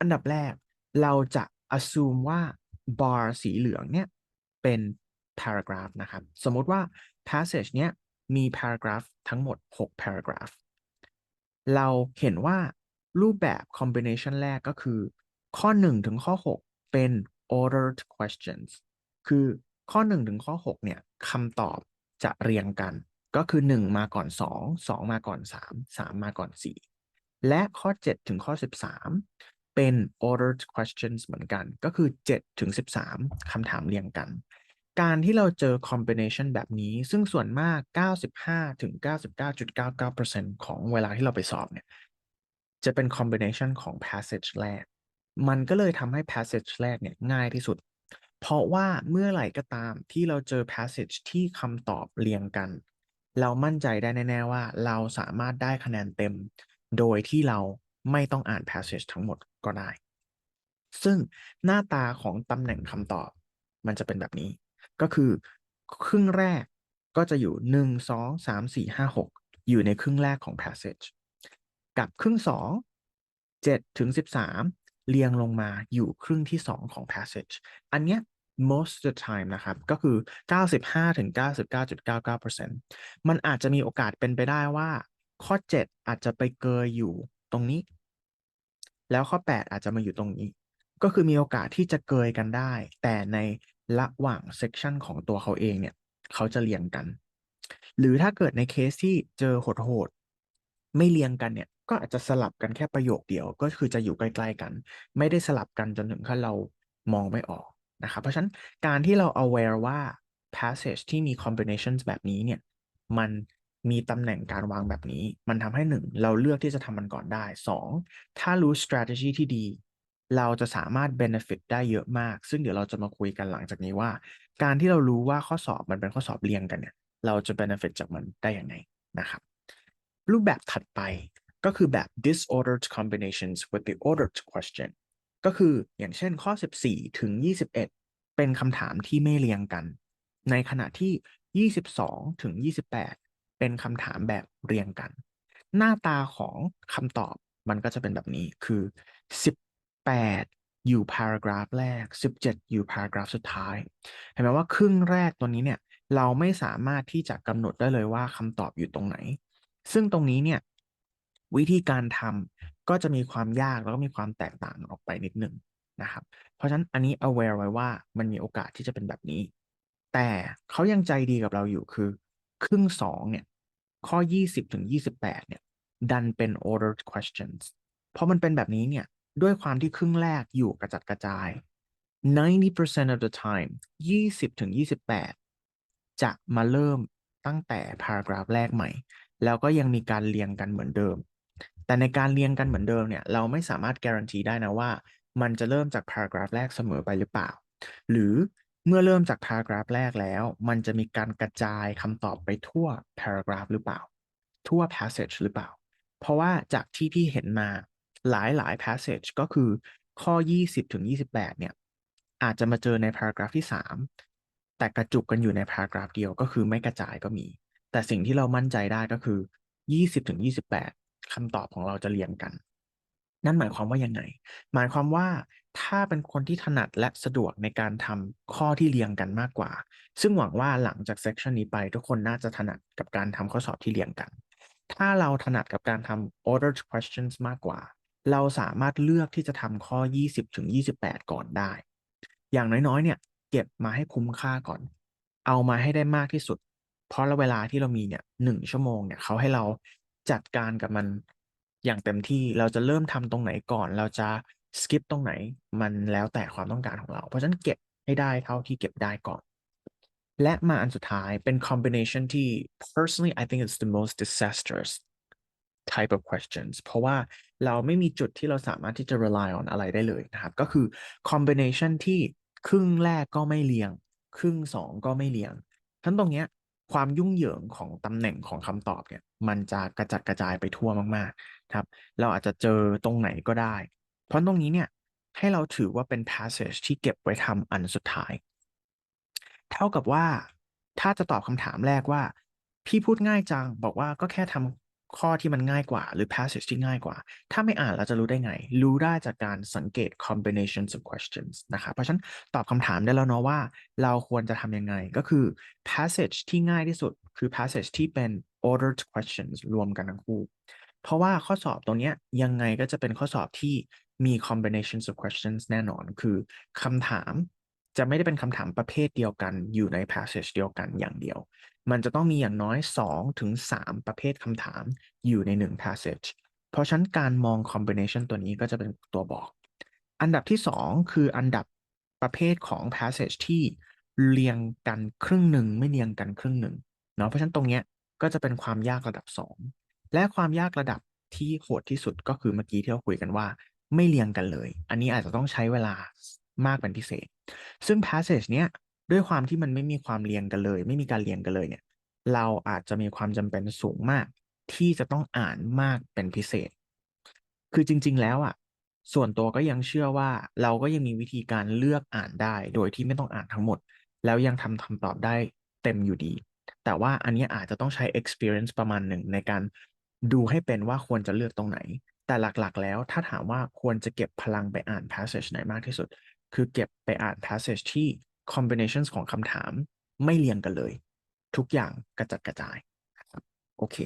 อันดับแรกเราจะ assume ว่า bar สีเหลืองเนี่ย เป็น paragraph นะครับ สมมติว่า passage เนี้ยมี paragraph ทั้งหมด 6 paragraph เราเห็นว่ารูปแบบ combination แรกก็คือ ข้อ 1 ถึงข้อ 6 เป็น ordered questions คือข้อ 1 ถึงข้อ 6 เนี่ยคำตอบจะเรียงกัน ก็คือ 1 มาก่อน 2 2 มาก่อน 3 3 มาก่อน 4 และข้อ 7 ถึงข้อ 13 เป็น ordered questions เหมือนกัน ก็คือ 7 ถึง 13 คำถามเรียงกัน การที่เราเจอ combination แบบนี้ ซึ่งส่วนมาก 95 ถึง 99.99%ของเวลาที่เราไปสอบเนี่ย จะเป็น combination ของ passage แรก มันก็เลยทำให้ passage แรกเนี่ยง่ายที่สุด เพราะว่าเมื่อไหร่ก็ตามที่เราเจอ passage ที่คำตอบเรียงกัน เรามั่นใจได้แน่ ๆ ว่าเราสามารถได้คะแนนเต็ม โดยที่เราไม่ต้องอ่าน passage ทั้งหมด ก็ได้ ซึ่งหน้าตาของตำแหน่งคำตอบ มันจะเป็นแบบนี้ ก็คือครึ่งแรกก็จะอยู่1 2 3 4 5 6อยู่ในครึ่งแรกของ passage กับครึ่ง2 7ถึง13เรียงลงมาอยู่ครึ่งที่2ของ passage อันเนี้ย most of the time นะครับ ก็คือ 95ถึง99.99%มันอาจจะมีโอกาสเป็นไปได้ว่า ข้อ 7 อาจจะไปเกยอยู่ตรงนี้ แล้วข้อ 8 อาจจะมาอยู่ตรงนี้ ก็คือมีโอกาสที่จะเกยกันได้ แต่ในระหว่างเซกชันของตัวเขาเองเนี่ย เขาจะเรียงกัน หรือถ้าเกิดในเคสที่เจอโหดๆไม่เรียงกันเนี่ย ก็อาจจะสลับกันแค่ประโยคเดียว ก็คือจะอยู่ใกล้ๆกัน ไม่ได้สลับกันจนถึงขั้นเรามองไม่ออกนะครับเพราะฉะนั้นการที่เรา aware ว่า passage ที่มี combinations แบบนี้เนี่ย มัน มีตำแหน่งการวางแบบนี้ มันทำให้หนึ่งเราเลือกที่จะทำมันก่อนได้ 2. ถ้ารู้ strategy ที่ดี เราจะสามารถ benefit ได้เยอะมาก ซึ่งเดี๋ยวเราจะมาคุยกันหลังจากนี้ว่า การที่เรารู้ว่าข้อสอบมันเป็นข้อสอบเรียงกันเนี่ย เราจะ benefit จากมันได้อย่างไงนะครับรูปแบบถัดไปก็คือแบบ disordered combinations with the ordered question ก็คืออย่างเช่นข้อ 14 ถึง 21 เป็นคำถามที่ไม่เรียงกัน ในขณะที่ 22 ถึง 28 เป็นคำถามแบบเรียงกัน หน้าตาของคำตอบมันก็จะเป็นแบบนี้คือ 18 อยู่ paragraph แรก 17 อยู่ paragraph สุดท้าย เห็นไหมว่าครึ่งแรกตัวนี้เนี่ย เราไม่สามารถที่จะกำหนดได้เลยว่าคำตอบอยู่ตรงไหน ซึ่งตรงนี้เนี่ย วิธีการทำก็จะมีความยากแล้วก็มีความแตกต่างออกไปนิดนึงนะครับ เพราะฉะนั้นอันนี้ aware ไว้ว่ามันมีโอกาสที่จะเป็นแบบนี้ แต่เขายังใจดีกับเราอยู่คือ ครึ่งสองเนี่ย ข้อ 20 ถึง 28 เนี่ย ดันเป็น ordered questions เพราะมันเป็นแบบนี้เนี่ย ด้วยความที่ครึ่งแรกอยู่กระจัดกระจาย 90% of the time 20ถึง28 จะมาเริ่มตั้งแต่ paragraph แรกใหม่ แล้วก็ยังมีการเรียงกันเหมือนเดิม แต่ในการเรียงกันเหมือนเดิมเนี่ย เราไม่สามารถการันตีได้นะว่า มันจะเริ่มจาก paragraph แรกเสมอไปหรือเปล่า หรือ เมื่อเริ่มจาก paragraph แรกแล้ว มันจะมีการกระจายคำตอบไปทั่ว paragraph หรือเปล่า ทั่ว passage หรือเปล่า เพราะว่าจากที่พี่เห็นมาหลายหลาย passage ก็คือข้อ 20ถึง28 เนี่ย อาจจะมาเจอใน paragraph ที่ 3 แต่กระจุกกันอยู่ใน paragraph เดียวก็คือไม่กระจายก็มี แต่สิ่งที่เรามั่นใจได้ก็คือ 20ถึง28คำตอบของเราจะเรียงกัน นั่นหมายความว่ายังไง หมายความว่า ถ้าเป็นคนที่ถนัดและสะดวกในการทำข้อที่เรียงกันมากกว่า ซึ่งหวังว่าหลังจากเซสชันนี้ไป ทุกคนน่าจะถนัดกับการทำข้อสอบที่เรียงกัน ถ้าเราถนัดกับการทำ ordered questions มากกว่า เราสามารถเลือกที่จะทำข้อ 20ถึง28 ก่อนได้ อย่างน้อยๆ เนี่ย เก็บมาให้คุ้มค่าก่อน เอามาให้ได้มากที่สุด เพราะเวลาที่เรามีเนี่ยหนึ่งชั่วโมงเนี่ยเขาให้เราจัดการกับมันอย่างเต็มที่ เราจะเริ่มทำตรงไหนก่อน เราจะ skip ตรงไหนมันแล้วแต่ความต้องการของเรา เพราะฉะนั้นเก็บให้ได้เท่าที่เก็บได้ก่อน และมาอันสุดท้ายเป็น combination ที่ personally I think it's the most disastrous type of questions เพราะว่าเราไม่มีจุดที่เราสามารถที่จะ rely on อะไรได้เลยนะครับ ก็คือ combination ที่ครึ่งแรกก็ไม่เรียง ครึ่งสองก็ไม่เรียง ทั้นตรงเนี้ยความยุ่งเหยิงของตำแหน่งของคำตอบเนี่ยมันจะกระจัดกระจายไปทั่วมากๆครับ เราอาจจะเจอตรงไหนก็ได้ เพราะตรงนี้เนี่ยให้เราถือว่าเป็น passage ที่เก็บไว้ทำอันสุดท้าย เท่ากับว่าถ้าจะตอบคำถามแรกว่า พี่พูดง่ายจังบอกว่าก็แค่ทำข้อที่มันง่ายกว่า หรือ passage ที่ง่ายกว่า ถ้าไม่อ่านเราจะรู้ได้ไง รู้ได้จากการสังเกต combinations of questions นะครับเพราะฉะนั้นตอบคำถามได้แล้วเนาะว่า เราควรจะทำยังไงก็คือ passage ที่ง่ายที่สุดคือ passage ที่เป็น ordered questions รวมกันทั้งคู่ เพราะว่าข้อสอบตรงนี้ยังไงก็จะเป็นข้อสอบที่ มี combinations of questions แน่นอน คือคำถามจะไม่ได้เป็นคำถามประเภทเดียวกันอยู่ใน passage เดียวกันอย่างเดียว มันจะต้องมีอย่างน้อย 2 ถึง 3 ประเภทคำถามอยู่ใน 1 passage เพราะฉะนั้นการมอง combination ตัวนี้ก็จะเป็นตัวบอก อันดับที่ 2 คืออันดับประเภทของ passage ที่เรียงกันครึ่งหนึ่งไม่เรียงกันครึ่งหนึ่งเนาะเพราะฉะนั้นตรงเนี้ยก็จะเป็นความยากระดับ 2 และความยากระดับที่โหดที่สุดก็คือเมื่อกี้ที่เราคุยกันว่า ไม่เรียงกันเลย อันนี้อาจจะต้องใช้เวลามากเป็นพิเศษ ซึ่ง passage เนี้ยด้วยความที่มันไม่มีความเรียงกันเลย ไม่มีการเรียงกันเลยเนี่ย เราอาจจะมีความจำเป็นสูงมาก ที่จะต้องอ่านมากเป็นพิเศษ คือจริง ๆ แล้วอะส่วนตัวก็ยังเชื่อว่าเราก็ยังมีวิธีการเลือกอ่านได้ โดยที่ไม่ต้องอ่านทั้งหมด แล้วยังทำคำตอบได้เต็มอยู่ดี แต่ว่าอันนี้อาจจะต้องใช้ experience ประมาณหนึ่งในการดูให้เป็นว่าควรจะเลือกตรงไหน แต่หลักๆ แล้วถ้าถามว่าควรจะเก็บพลังไปอ่าน passage ไหนมากที่สุด คือเก็บไปอ่าน passage ที่ combinations ของคำถามไม่เรียงกันเลย ทุกอย่างกระจัดกระจายโอเค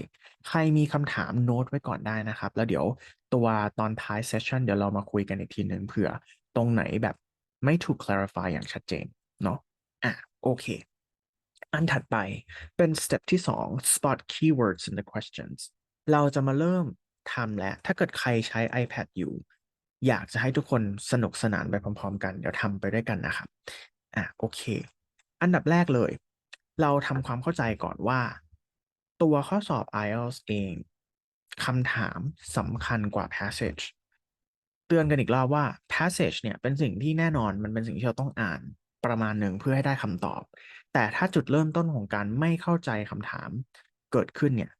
ใครมีคำถามโน้ตไว้ก่อนได้นะครับ แล้วเดี๋ยวตัวตอนท้ายเซสชันเดี๋ยวเรามาคุยกันอีกทีหนึ่งเผื่อตรงไหนแบบไม่ถูก clarify อย่างชัดเจนเนาะอะโอเค อันถัดไปเป็นสเต็ปที่ 2 spot keywords in the questions เราจะมาเริ่ม ทำแล้ว ถ้าเกิดใครใช้ iPad อยู่ อยากจะให้ทุกคนสนุกสนานไปพร้อม ๆ กัน เดี๋ยวทำไปด้วยกันนะครับ อะโอเค อันดับแรกเลย เราทำความเข้าใจก่อนว่า ตัวข้อสอบ IELTS เองคำถามสำคัญกว่า passage เตือนกันอีกรอบว่า passage เนี่ยเป็นสิ่งที่แน่นอนมันเป็นสิ่งที่เราต้องอ่านประมาณหนึ่งเพื่อให้ได้คำตอบ แต่ถ้าจุดเริ่มต้นของการไม่เข้าใจคำถามเกิดขึ้นเนี่ย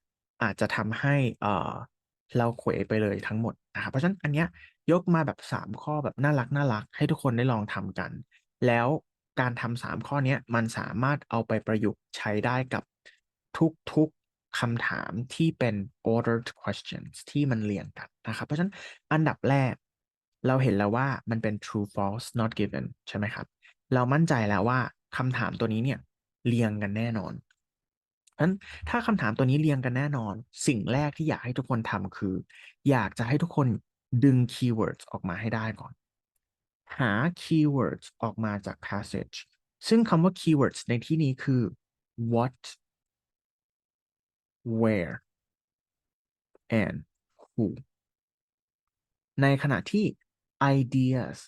อาจจะทำให้ เราเขวไปเลยทั้งหมดนะครับเพราะฉะนั้นอันเนี้ยยกมาแบบ3ข้อแบบน่ารักน่ารักให้ทุกคนได้ลองทำกัน แล้วการทำสามข้อนี้มันสามารถเอาไปประยุกต์ใช้ได้กับทุกๆคำถามที่เป็น ordered questions ที่มันเรียงกันนะครับเพราะฉะนั้นอันดับแรก เราเห็นแล้วว่ามันเป็น true false not given ใช่ไหมครับ เรามั่นใจแล้วว่าคำถามตัวนี้เนี่ยเรียงกันแน่นอน เพราะฉะนั้นถ้าคำถามตัวนี้เรียงกันแน่นอน สิ่งแรกที่อยากให้ทุกคนทำคือ อยากจะให้ทุกคนดึง keywords ออกมาให้ได้ก่อน หา keywords ออกมาจาก passage ซึ่งคำว่า keywords ในที่นี้คือ what where and who ในขณะที่ ideas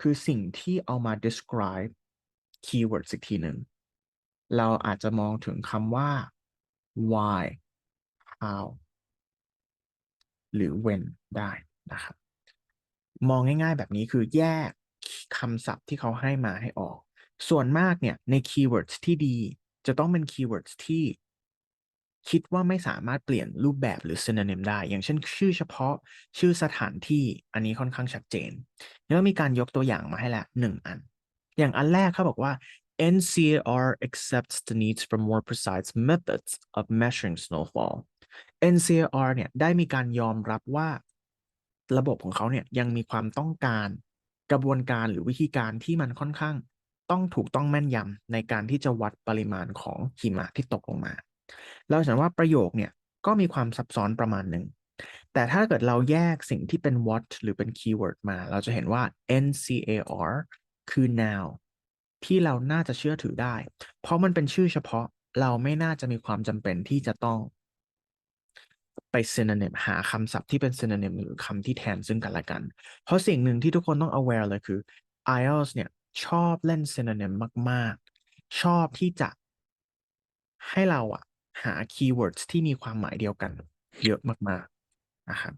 คือสิ่งที่เอามา describe keywords อีกทีหนึ่ง เราอาจจะมองถึงคำว่า why how หรือ when ได้นะครับ มองง่ายๆแบบนี้คือแยกคำศัพท์ที่เขาให้มาให้ออก ส่วนมากเนี่ยใน keywords ที่ดีจะต้องเป็น keywords ที่คิดว่าไม่สามารถเปลี่ยนรูปแบบหรือ synonym ได้ อย่างเช่น ชื่อเฉพาะชื่อสถานที่อันนี้ค่อนข้างชัดเจน แล้วมีการยกตัวอย่างมาให้ล้วหนึ่งอัน อย่างอันแรกเขาบอกว่า NCAR accepts the need for more precise methods of measuring snowfall NCAR เนี่ยได้มีการยอมรับว่า ระบบของเขาเนี่ยยังมีความต้องการกระบวนการหรือวิธีการที่มันค่อนข้าง ต้องถูกต้องแม่นยำในการที่จะวัดปริมาณของหิมะที่ตกลงมา เราเห็นว่าประโยคเนี่ยก็มีความซับซ้อนประมาณหนึ่ง แต่ถ้าเกิดเราแยกสิ่งที่เป็น what หรือเป็น keyword มา เราจะเห็นว่า NCAR คือ noun ที่เราน่าจะเชื่อถือได้ เพราะมันเป็นชื่อเฉพาะเราไม่น่าจะมีความจำเป็นที่จะต้อง ไป synonym หาคำศัพท์ที่เป็น synonym หรือคำที่แทนซึ่งกันและกัน เพราะสิ่งหนึ่งที่ทุกคนต้อง aware เลยคือ IELTS เนี่ยชอบเล่น synonym มาก ๆ ชอบที่จะให้เราอะหา keywords ที่มีความหมายเดียวกัน เยอะมากๆนะครับ